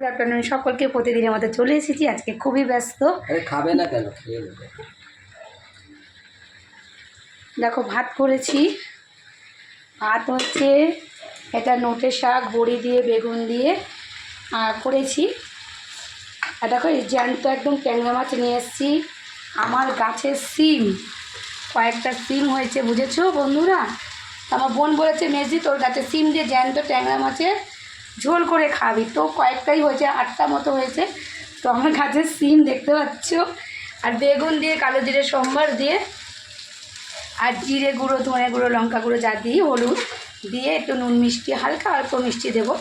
Good afternoon সকলকে প্রতিদিনের মতো চলে এসেছি আজকে খুবই ব্যস্ত। খাবে না কেন? দেখো ভাত করেছি। ভাত হচ্ছে এটা নোটে শাক বড়ি দিয়ে বেগুন দিয়ে আর করেছি। আর দেখো এই জ্যান্ত একদম ট্যাংরা মাছ নিয়ে এসেছি। আমার গাছের সিম কয়েকটা সিম হয়েছে বুঝেছ বন্ধুরা? আমার বোন বলেছে মেজি তোর গাছে সিম দিয়ে জ্যান্ত ট্যাংরা মাছের ঝোল করে খাবি। তো কয়েকটাই হয়েছে, আটটা মতো হয়েছে। তো আমার গাছের সিম দেখতে পাচ্ছ? আর বেগুন দিয়ে, কালো জিরে, সোমবার দিয়ে, আর জিরে গুঁড়ো, ধনে গুঁড়ো, লঙ্কা গুঁড়ো, যা দিই, হলুদ দিয়ে একটু নুন মিষ্টি, হালকা অল্প মিষ্টি দেবো।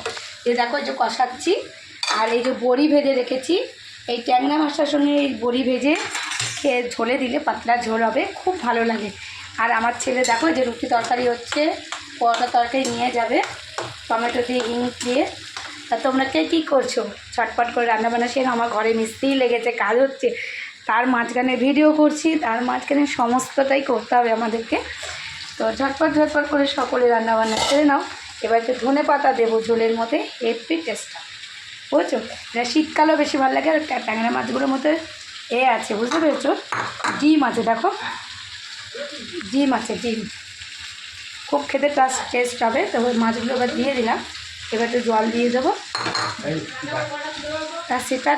দিয়ে দেখো যে কষাচ্ছি। আর এই যে বড়ি ভেজে রেখেছি। এই ট্যাংরা মাছটার সঙ্গে এই বড়ি ভেজে খেয়ে ঝোলে দিলে পাতলা ঝোল হবে, খুব ভালো লাগে। আর আমার ছেলে দেখো যে রুটি তরকারি হচ্ছে, পরোটা তরকারি নিয়ে যাবে। টমেটো দিয়ে হিং দিয়ে। তা তোমরা কে কী করছ? ছটপট করে রান্নাবান্না সেরে আমার ঘরে মিস্ত্রি লেগেছে, কাজ হচ্ছে। তার মাঝখানে ভিডিও করছি, তার মাঝখানে সমস্তটাই করতে হবে আমাদেরকে। তো ঝটপট ঝটপট করে সকলে রান্নাবান্না করে নাও। এবার একটু ধনে পাতা দেবো ঝোলের মধ্যে হেপি টেস্টটা বুঝছ? এটা শীতকালেও বেশি ভালো লাগে, আর ট্যা- ট্যাংরা মাছগুলোর মধ্যে এ আছে, বুঝতে পেরেছ? ডিম আছে, দেখো। ডিম আছে, ডিম। খুব খেতে টেস্ট হবে তো মাছগুলো এবার দিয়ে দিলাম। এবার একটু জল দিয়ে দেবো। তা সেটা